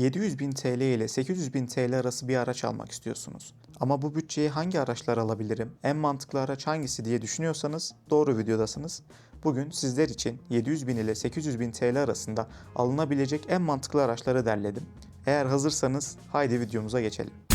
700.000 TL ile 800.000 TL arası bir araç almak istiyorsunuz. Ama bu bütçeyi hangi araçlar alabilirim, en mantıklı araç hangisi diye düşünüyorsanız doğru videodasınız. Bugün sizler için 700.000 ile 800.000 TL arasında alınabilecek en mantıklı araçları derledim. Eğer hazırsanız haydi videomuza geçelim.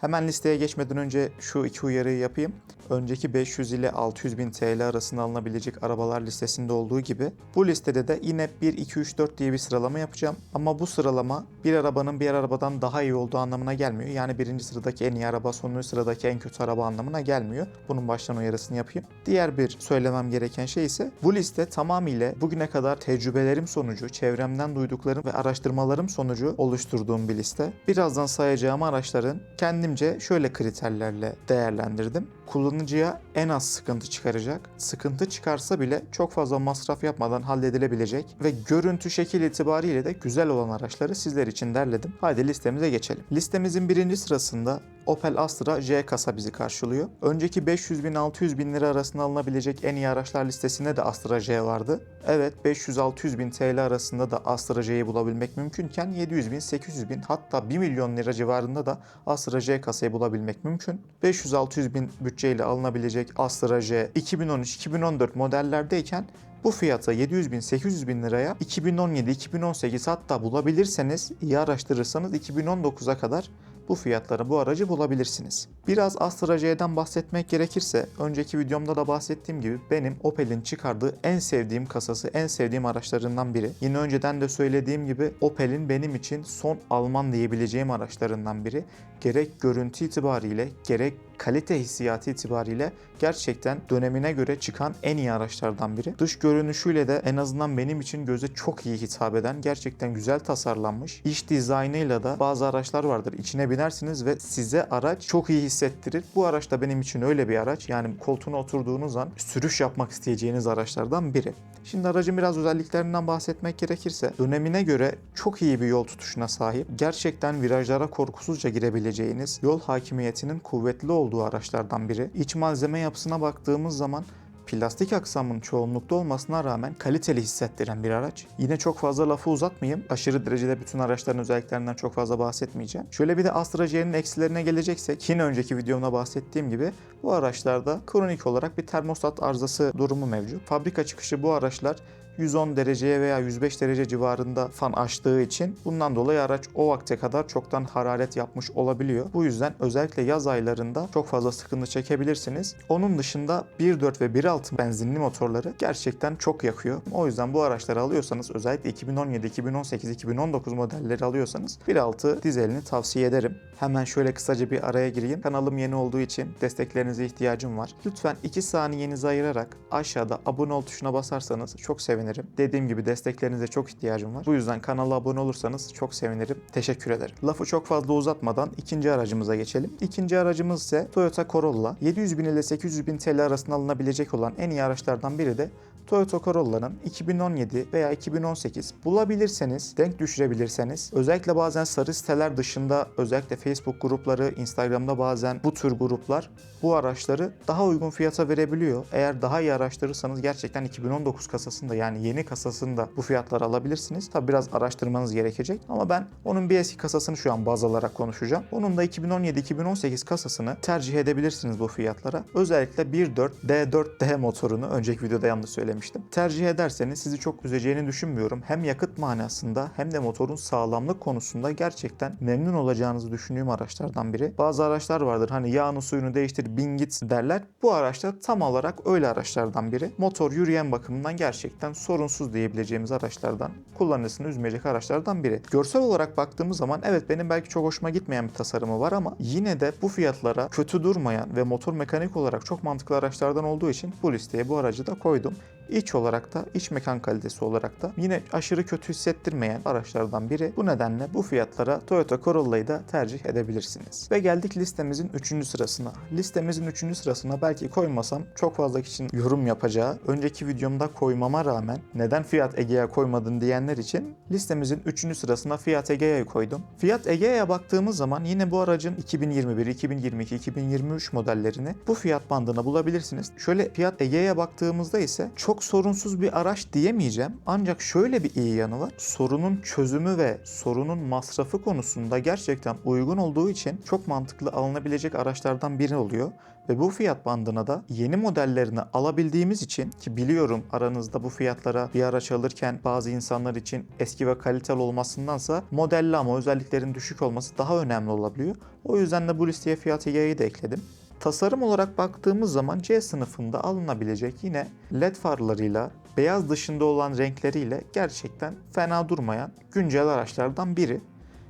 Hemen listeye geçmeden önce şu iki uyarıyı yapayım. Önceki 500 ile 600 bin TL arasında alınabilecek arabalar listesinde olduğu gibi bu listede de yine 1, 2, 3, 4 diye bir sıralama yapacağım. Ama bu sıralama bir arabanın bir arabadan daha iyi olduğu anlamına gelmiyor. Yani birinci sıradaki en iyi araba sonuncu sıradaki en kötü araba anlamına gelmiyor. Bunun baştan uyarısını yapayım. Diğer bir söylemem gereken şey ise bu liste tamamıyla bugüne kadar tecrübelerim sonucu, çevremden duyduklarım ve araştırmalarım sonucu oluşturduğum bir liste. Birazdan sayacağım araçların kendimce şöyle kriterlerle değerlendirdim. Kullanıcıya en az sıkıntı çıkaracak, sıkıntı çıkarsa bile çok fazla masraf yapmadan halledilebilecek ve görüntü şekil itibariyle de güzel olan araçları sizler için derledim. Haydi listemize geçelim. Listemizin birinci sırasında Opel Astra J kasa bizi karşılıyor. Önceki 500 bin 600 bin lira arasında alınabilecek en iyi araçlar listesinde de Astra J vardı. Evet 500-600 bin TL arasında da Astra J'yi bulabilmek mümkünken 700 bin 800 bin hatta 1 milyon lira civarında da Astra J kasayı bulabilmek mümkün. 500-600 bin bütçeyle alınabilecek Astra J 2013-2014 modellerdeyken bu fiyata 700 bin 800 bin liraya 2017, 2018 hatta bulabilirseniz iyi araştırırsanız 2019'a kadar bu fiyatlara bu aracı bulabilirsiniz. Biraz Astra J'den bahsetmek gerekirse önceki videomda da bahsettiğim gibi benim Opel'in çıkardığı en sevdiğim kasası, en sevdiğim araçlarından biri. Yine önceden de söylediğim gibi Opel'in benim için son Alman diyebileceğim araçlarından biri. Gerek görüntü itibariyle gerek kalite hissiyatı itibariyle gerçekten dönemine göre çıkan en iyi araçlardan biri. Dış görünüşüyle de en azından benim için göze çok iyi hitap eden, gerçekten güzel tasarlanmış. İç dizaynıyla da bazı araçlar vardır. İçine binersiniz ve size araç çok iyi hissettirir. Bu araç da benim için öyle bir araç. Yani koltuğuna oturduğunuz an sürüş yapmak isteyeceğiniz araçlardan biri. Şimdi aracın biraz özelliklerinden bahsetmek gerekirse dönemine göre çok iyi bir yol tutuşuna sahip. Gerçekten virajlara korkusuzca girebileceğiniz, yol hakimiyetinin kuvvetli olduğu araçlardan biri. İç malzeme yapısına baktığımız zaman plastik aksamın çoğunlukta olmasına rağmen kaliteli hissettiren bir araç. Yine çok fazla lafı uzatmayayım. Aşırı derecede bütün araçların özelliklerinden çok fazla bahsetmeyeceğim. Şöyle bir de Astra J'nin eksilerine geleceksek yine önceki videomda bahsettiğim gibi bu araçlarda kronik olarak bir termostat arızası durumu mevcut. Fabrika çıkışı bu araçlar 110 dereceye veya 105 derece civarında fan açtığı için bundan dolayı araç o vakte kadar çoktan hararet yapmış olabiliyor. Bu yüzden özellikle yaz aylarında çok fazla sıkıntı çekebilirsiniz. Onun dışında 1.4 ve 1.6 benzinli motorları gerçekten çok yakıyor. O yüzden bu araçları alıyorsanız özellikle 2017, 2018, 2019 modelleri alıyorsanız 1.6 dizelini tavsiye ederim. Hemen şöyle kısaca bir araya gireyim. Kanalım yeni olduğu için desteklerinize ihtiyacım var. Lütfen 2 saniyenizi ayırarak aşağıda abone ol tuşuna basarsanız çok sevinirim sevinirim. Dediğim gibi desteklerinize çok ihtiyacım var. Bu yüzden kanala abone olursanız çok sevinirim. Teşekkür ederim. Lafı çok fazla uzatmadan ikinci aracımıza geçelim. İkinci aracımız ise Toyota Corolla. 700 bin ile 800 bin TL arasında alınabilecek olan en iyi araçlardan biri de Toyota Corolla'nın 2017 veya 2018 bulabilirseniz, denk düşürebilirseniz, özellikle bazen sarı siteler dışında özellikle Facebook grupları, Instagram'da bazen bu tür gruplar bu araçları daha uygun fiyata verebiliyor. Eğer daha iyi araştırırsanız gerçekten 2019 kasasında yani yeni kasasında bu fiyatları alabilirsiniz. Tabi biraz araştırmanız gerekecek ama ben onun bir eski kasasını şu an baz alarak konuşacağım. Onun da 2017-2018 kasasını tercih edebilirsiniz bu fiyatlara. Özellikle 1.4 D4D motorunu önceki videoda yanlış söylemiştim. Tercih ederseniz sizi çok üzeceğini düşünmüyorum. Hem yakıt manasında hem de motorun sağlamlık konusunda gerçekten memnun olacağınızı düşündüğüm araçlardan biri. Bazı araçlar vardır hani yağını suyunu değiştir bin git derler. Bu araçta tam olarak öyle araçlardan biri. Motor yürüyen bakımından gerçekten sorunsuz diyebileceğimiz araçlardan, kullanıcısını üzmeyecek araçlardan biri. Görsel olarak baktığımız zaman evet benim belki çok hoşuma gitmeyen bir tasarımı var ama yine de bu fiyatlara kötü durmayan ve motor mekanik olarak çok mantıklı araçlardan olduğu için bu listeye bu aracı da koydum. İç olarak da, iç mekan kalitesi olarak da yine aşırı kötü hissettirmeyen araçlardan biri. Bu nedenle bu fiyatlara Toyota Corolla'yı da tercih edebilirsiniz. Ve geldik listemizin 3. sırasına. Listemizin 3. sırasına belki koymasam çok fazla kişinin yorum yapacağı, önceki videomda koymama rağmen neden Fiat Egea koymadın diyenler için listemizin 3. sırasına Fiat Egea'yı koydum. Fiat Egea'ya baktığımız zaman yine bu aracın 2021, 2022, 2023 modellerini bu fiyat bandına bulabilirsiniz. Şöyle Fiat Egea'ya baktığımızda ise çok çok sorunsuz bir araç diyemeyeceğim. Ancak şöyle bir iyi yanı var. Sorunun çözümü ve sorunun masrafı konusunda gerçekten uygun olduğu için çok mantıklı alınabilecek araçlardan biri oluyor. Ve bu fiyat bandına da yeni modellerini alabildiğimiz için ki biliyorum aranızda bu fiyatlara bir araç alırken bazı insanlar için eski ve kaliteli olmasındansa modelli ama özelliklerin düşük olması daha önemli olabiliyor. O yüzden de bu listeye fiyat yayı da ekledim. Tasarım olarak baktığımız zaman C sınıfında alınabilecek yine led farlarıyla, beyaz dışında olan renkleriyle gerçekten fena durmayan güncel araçlardan biri.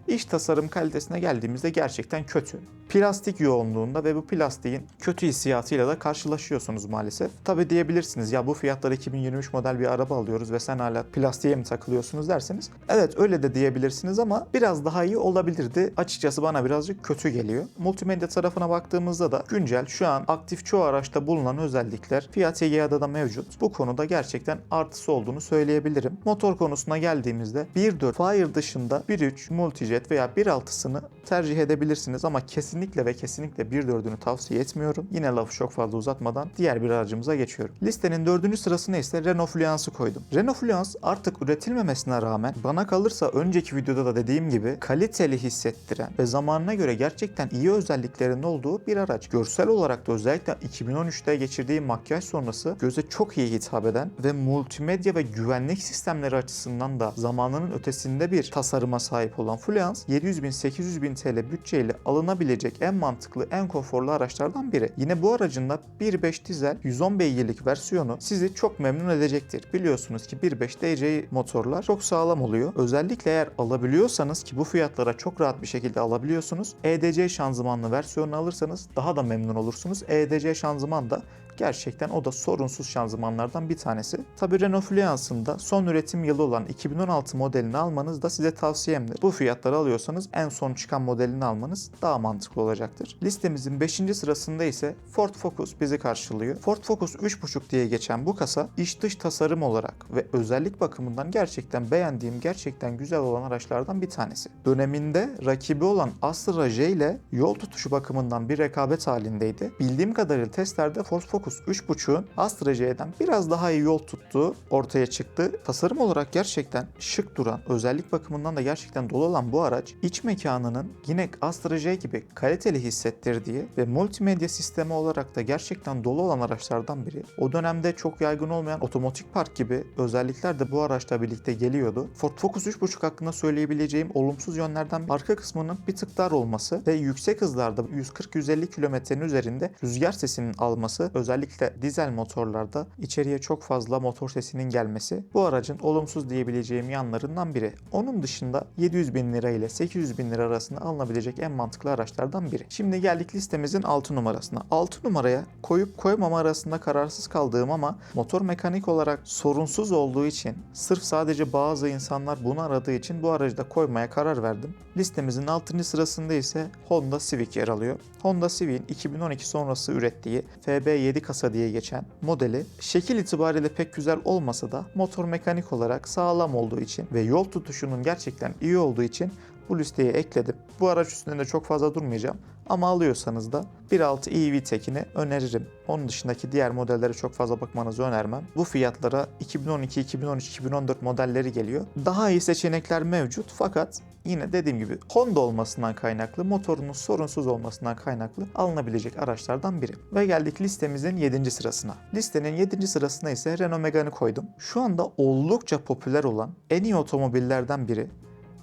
İç tasarım kalitesine geldiğimizde gerçekten kötü. Plastik yoğunluğunda ve bu plastiğin kötü hissiyatıyla da karşılaşıyorsunuz maalesef. Tabi diyebilirsiniz ya bu fiyatlara 2023 model bir araba alıyoruz ve sen hala plastiğe mi takılıyorsunuz derseniz. Evet öyle de diyebilirsiniz ama biraz daha iyi olabilirdi. Açıkçası bana birazcık kötü geliyor. Multimedya tarafına baktığımızda da güncel şu an aktif çoğu araçta bulunan özellikler Fiat Egea'da da mevcut. Bu konuda gerçekten artısı olduğunu söyleyebilirim. Motor konusuna geldiğimizde 1.4 Fire dışında 1.3 Multijet veya 1.6'sını tercih edebilirsiniz ama kesinlikle ve kesinlikle 1.4'ünü tavsiye etmiyorum. Yine lafı çok fazla uzatmadan diğer bir aracımıza geçiyorum. Listenin dördüncü sırasına ise Renault Fluence'ı koydum. Renault Fluence artık üretilmemesine rağmen bana kalırsa önceki videoda da dediğim gibi kaliteli hissettiren ve zamanına göre gerçekten iyi özelliklerinin olduğu bir araç. Görsel olarak da özellikle 2013'te geçirdiği makyaj sonrası göze çok iyi hitap eden ve multimedya ve güvenlik sistemleri açısından da zamanının ötesinde bir tasarıma sahip olan Fluence 700 bin 800 bin TL bütçeyle alınabilecek en mantıklı, en konforlu araçlardan biri. Yine bu aracın da 1.5 dizel 110 beygirlik versiyonu sizi çok memnun edecektir. Biliyorsunuz ki 1.5 DCi motorlar çok sağlam oluyor. Özellikle eğer alabiliyorsanız ki bu fiyatlara çok rahat bir şekilde alabiliyorsunuz. EDC şanzımanlı versiyonu alırsanız daha da memnun olursunuz. EDC şanzıman da Gerçekten o da sorunsuz şanzımanlardan bir tanesi. Tabi Renault Fluence'ın da son üretim yılı olan 2016 modelini almanız da size tavsiyemdir. Bu fiyatları alıyorsanız en son çıkan modelini almanız daha mantıklı olacaktır. Listemizin 5. sırasında ise Ford Focus bizi karşılıyor. Ford Focus 3.5 diye geçen bu kasa iç dış tasarım olarak ve özellik bakımından gerçekten beğendiğim, gerçekten güzel olan araçlardan bir tanesi. Döneminde rakibi olan Astra J ile yol tutuşu bakımından bir rekabet halindeydi. Bildiğim kadarıyla testlerde Ford Focus 3.5'un Astra J'den biraz daha iyi yol tuttuğu ortaya çıktı. Tasarım olarak gerçekten şık duran, özellik bakımından da gerçekten dolu olan bu araç iç mekanının yine Astra J gibi kaliteli hissettirdiği ve multimedya sistemi olarak da gerçekten dolu olan araçlardan biri. O dönemde çok yaygın olmayan otomatik park gibi özellikler de bu araçla birlikte geliyordu. Ford Focus 3.5 hakkında söyleyebileceğim olumsuz yönlerden arka kısmının bir tık dar olması ve yüksek hızlarda 140-150 kilometrenin üzerinde rüzgar sesinin alması özellikle dizel motorlarda içeriye çok fazla motor sesinin gelmesi bu aracın olumsuz diyebileceğim yanlarından biri. Onun dışında 700 bin lira ile 800 bin lira arasında alınabilecek en mantıklı araçlardan biri. Şimdi geldik listemizin 6 numarasına. 6 numaraya koyup koymama arasında kararsız kaldığım ama motor mekanik olarak sorunsuz olduğu için sırf sadece bazı insanlar bunu aradığı için bu aracı da koymaya karar verdim. Listemizin 6. sırasında ise Honda Civic yer alıyor. Honda Civic'in 2012 sonrası ürettiği FB7 kasa diye geçen modeli şekil itibariyle pek güzel olmasa da motor mekanik olarak sağlam olduğu için ve yol tutuşunun gerçekten iyi olduğu için bu listeye ekledim. Bu araç üstünde çok fazla durmayacağım. Ama alıyorsanız da 1.6 EV tekini öneririm. Onun dışındaki diğer modellere çok fazla bakmanızı önermem. Bu fiyatlara 2012, 2013, 2014 modelleri geliyor. Daha iyi seçenekler mevcut fakat yine dediğim gibi Honda olmasından kaynaklı, motorunun sorunsuz olmasından kaynaklı alınabilecek araçlardan biri. Ve geldik listemizin 7. sırasına. Listenin 7. sırasına ise Renault Megane'i koydum. Şu anda oldukça popüler olan en iyi otomobillerden biri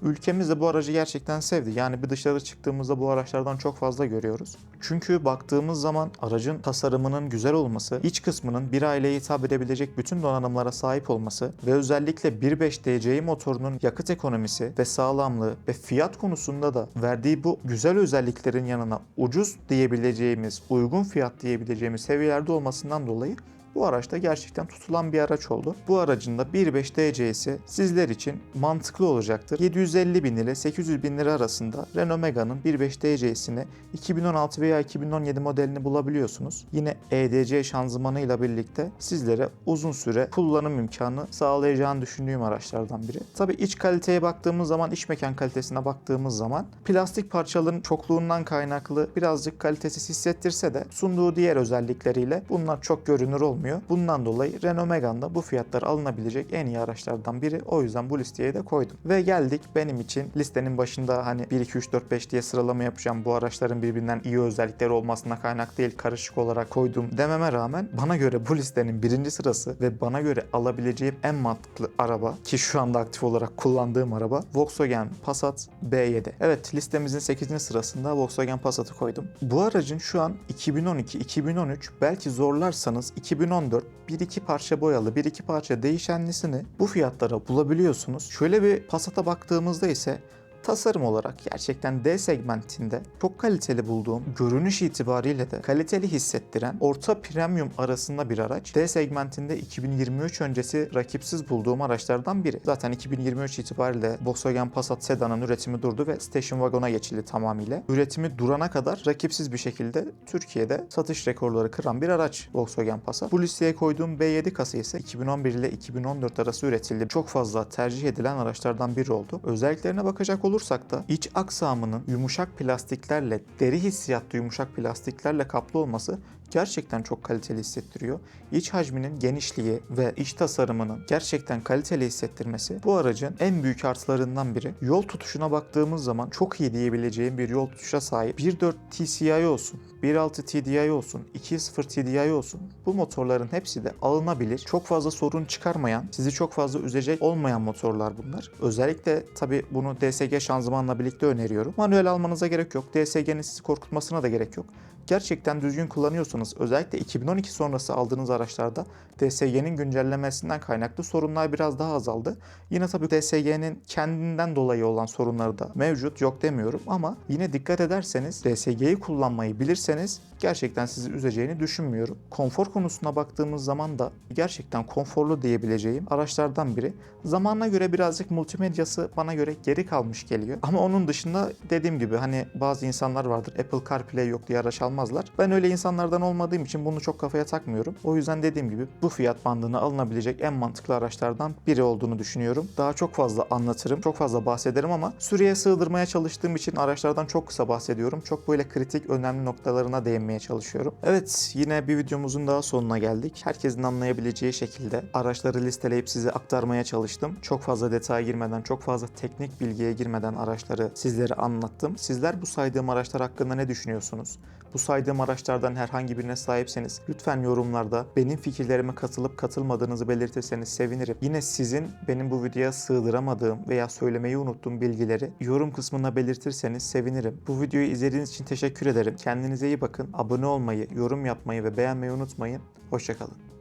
Ülkemiz de bu aracı gerçekten sevdi. Yani bir dışarı çıktığımızda bu araçlardan çok fazla görüyoruz. Çünkü baktığımız zaman aracın tasarımının güzel olması, iç kısmının bir aileye hitap edebilecek bütün donanımlara sahip olması ve özellikle 1.5 DCi motorunun yakıt ekonomisi ve sağlamlığı ve fiyat konusunda da verdiği bu güzel özelliklerin yanına ucuz diyebileceğimiz, uygun fiyat diyebileceğimiz seviyelerde olmasından dolayı bu araçta gerçekten tutulan bir araç oldu. Bu aracın da 1.5 DC'si sizler için mantıklı olacaktır. 750 bin ile 800 bin lira arasında Renault Megane'ın 1.5 DC'sini 2016 veya 2017 modelini bulabiliyorsunuz. Yine EDC şanzımanıyla birlikte sizlere uzun süre kullanım imkanı sağlayacağını düşündüğüm araçlardan biri. Tabi iç kaliteye baktığımız zaman, iç mekan kalitesine baktığımız zaman plastik parçaların çokluğundan kaynaklı birazcık kalitesiz hissettirse de sunduğu diğer özellikleriyle bunlar çok görünür olmuyor vermiyor. Bundan dolayı Renault Megane da bu fiyatlara alınabilecek en iyi araçlardan biri. O yüzden bu listeye de koydum. Ve geldik benim için listenin başında hani 1, 2, 3, 4, 5 diye sıralama yapacağım. Bu araçların birbirinden iyi özellikleri olmasına kaynak değil karışık olarak koydum dememe rağmen bana göre bu listenin birinci sırası ve bana göre alabileceğim en mantıklı araba ki şu anda aktif olarak kullandığım araba Volkswagen Passat B7. Evet listemizin 8. sırasında Volkswagen Passat'ı koydum. Bu aracın şu an 2012, 2013 belki zorlarsanız 2014 1-2 parça boyalı, 1-2 parça değişenlisini bu fiyatlara bulabiliyorsunuz. Şöyle bir Passat'a baktığımızda ise tasarım olarak gerçekten D segmentinde çok kaliteli bulduğum, görünüş itibariyle de kaliteli hissettiren orta premium arasında bir araç. D segmentinde 2023 öncesi rakipsiz bulduğum araçlardan biri. Zaten 2023 itibariyle Volkswagen Passat sedanın üretimi durdu ve station wagon'a geçildi tamamıyla. Üretimi durana kadar rakipsiz bir şekilde Türkiye'de satış rekorları kıran bir araç Volkswagen Passat. Bu listeye koyduğum B7 kasa ise 2011 ile 2014 arası üretildi. Çok fazla tercih edilen araçlardan biri oldu. Özelliklerine bakacak olursak da iç aksamının yumuşak plastiklerle, deri hissiyatlı yumuşak plastiklerle kaplı olması gerçekten çok kaliteli hissettiriyor. İç hacminin genişliği ve iç tasarımının gerçekten kaliteli hissettirmesi bu aracın en büyük artılarından biri. Yol tutuşuna baktığımız zaman çok iyi diyebileceğim bir yol tutuşa sahip. 1.4 TCI olsun, 1.6 TDI olsun, 2.0 TDI olsun. Bu motorların hepsi de alınabilir. Çok fazla sorun çıkarmayan, sizi çok fazla üzecek olmayan motorlar bunlar. Özellikle tabi bunu DSG şanzımanla birlikte öneriyorum. Manuel almanıza gerek yok. DSG'nin sizi korkutmasına da gerek yok gerçekten düzgün kullanıyorsanız özellikle 2012 sonrası aldığınız araçlarda DSG'nin güncellemesinden kaynaklı sorunlar biraz daha azaldı. Yine tabii DSG'nin kendinden dolayı olan sorunları da mevcut yok demiyorum ama yine dikkat ederseniz DSG'yi kullanmayı bilirseniz gerçekten sizi üzeceğini düşünmüyorum. Konfor konusuna baktığımız zaman da gerçekten konforlu diyebileceğim araçlardan biri. Zamanına göre birazcık multimedyası bana göre geri kalmış geliyor. Ama onun dışında dediğim gibi hani bazı insanlar vardır Apple CarPlay yok diye araç almazlar. Ben öyle insanlardan olmadığım için bunu çok kafaya takmıyorum. O yüzden dediğim gibi bu fiyat bandına alınabilecek en mantıklı araçlardan biri olduğunu düşünüyorum. Daha çok fazla anlatırım, çok fazla bahsederim ama süreye sığdırmaya çalıştığım için araçlardan çok kısa bahsediyorum. Çok böyle kritik, önemli noktalarına değinmeye çalışıyorum. Evet, yine bir videomuzun daha sonuna geldik. Herkesin anlayabileceği şekilde araçları listeleyip size aktarmaya çalıştım. Çok fazla detaya girmeden, çok fazla teknik bilgiye girmeden araçları sizlere anlattım. Sizler bu saydığım araçlar hakkında ne düşünüyorsunuz? Bu saydığım araçlardan herhangi birine sahipseniz lütfen yorumlarda benim fikirlerime katılıp katılmadığınızı belirtirseniz sevinirim. Yine sizin benim bu videoya sığdıramadığım veya söylemeyi unuttuğum bilgileri yorum kısmına belirtirseniz sevinirim. Bu videoyu izlediğiniz için teşekkür ederim. Kendinize iyi bakın. Abone olmayı, yorum yapmayı ve beğenmeyi unutmayın. Hoşçakalın.